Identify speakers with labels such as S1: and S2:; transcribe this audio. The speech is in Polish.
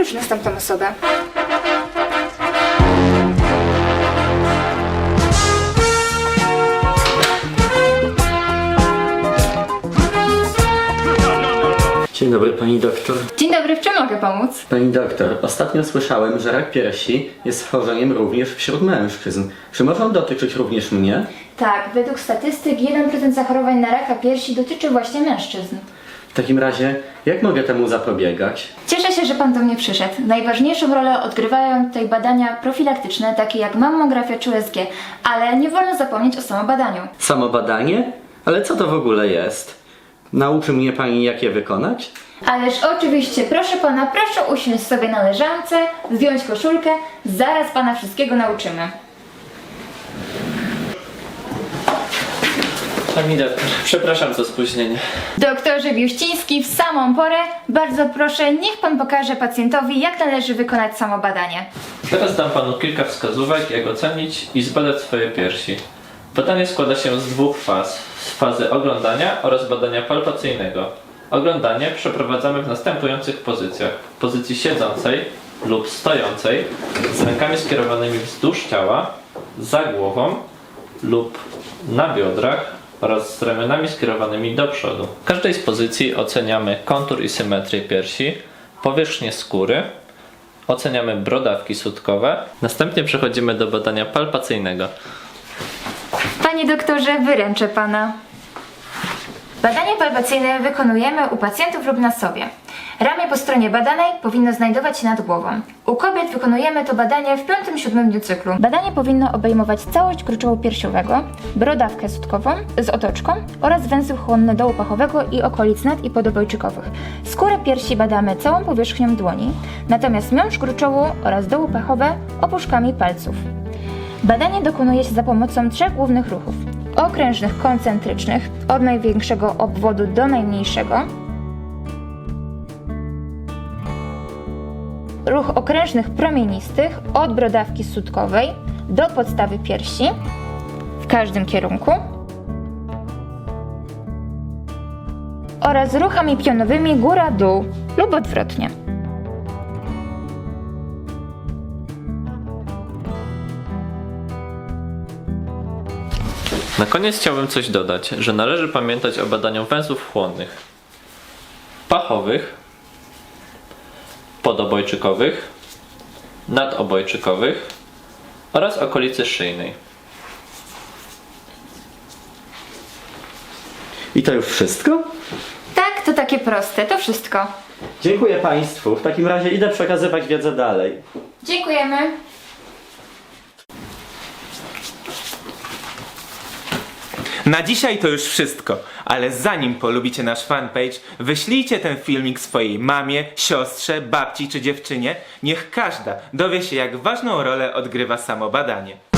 S1: Poproszę następną osobę.
S2: Dzień dobry pani doktor.
S1: Dzień dobry, w czym mogę pomóc?
S2: Pani doktor, ostatnio słyszałem, że rak piersi jest schorzeniem również wśród mężczyzn. Czy może on dotyczyć również mnie?
S1: Tak, według statystyk 1% zachorowań na raka piersi dotyczy właśnie mężczyzn.
S2: W takim razie, jak mogę temu zapobiegać?
S1: Cieszę się, że pan do mnie przyszedł. Najważniejszą rolę odgrywają tutaj badania profilaktyczne, takie jak mammografia czy USG, ale nie wolno zapomnieć o samobadaniu.
S2: Samobadanie? Ale co to w ogóle jest? Nauczy mnie pani, jak je wykonać?
S1: Ależ oczywiście, proszę pana, proszę usiąść sobie na leżance, zdjąć koszulkę, zaraz pana wszystkiego nauczymy.
S3: Doktor, przepraszam za spóźnienie.
S1: Doktorze Biuściński, w samą porę, bardzo proszę, niech pan pokaże pacjentowi, jak należy wykonać samobadanie.
S3: Teraz dam panu kilka wskazówek, jak ocenić i zbadać swoje piersi. Badanie składa się z dwóch faz. Z fazy oglądania oraz badania palpacyjnego. Oglądanie przeprowadzamy w następujących pozycjach. W pozycji siedzącej lub stojącej, z rękami skierowanymi wzdłuż ciała, za głową lub na biodrach oraz z ramionami skierowanymi do przodu. W każdej z pozycji oceniamy kontur i symetrię piersi, powierzchnię skóry, Oceniamy brodawki sutkowe. Następnie przechodzimy do badania palpacyjnego.
S1: Panie doktorze, wyręczę pana. Badanie palpacyjne wykonujemy u pacjentów lub na sobie. Ramię po stronie badanej powinno znajdować się nad głową. U kobiet wykonujemy to badanie w 5-7 dniu cyklu. Badanie powinno obejmować całość gruczołu piersiowego, brodawkę sutkową z otoczką oraz węzeł chłonny dołu pachowego i okolic nad i podobojczykowych. Skórę piersi badamy całą powierzchnią dłoni, natomiast miąższ gruczołu oraz dołu pachowe opuszkami palców. Badanie dokonuje się za pomocą trzech głównych ruchów: okrężnych koncentrycznych, od największego obwodu do najmniejszego, ruch okrężnych promienistych od brodawki sutkowej do podstawy piersi w każdym kierunku oraz ruchami pionowymi góra-dół lub odwrotnie.
S3: Na koniec chciałbym coś dodać, że należy pamiętać o badaniu węzłów chłonnych, pachowych, podobojczykowych, nadobojczykowych oraz okolicy szyjnej.
S2: I to już wszystko?
S1: Tak, to takie proste, to wszystko.
S2: Dziękuję państwu. W takim razie idę przekazywać wiedzę dalej.
S1: Dziękujemy.
S4: Na dzisiaj to już wszystko, ale zanim polubicie nasz fanpage, wyślijcie ten filmik swojej mamie, siostrze, babci czy dziewczynie. Niech każda dowie się, jak ważną rolę odgrywa samo badanie.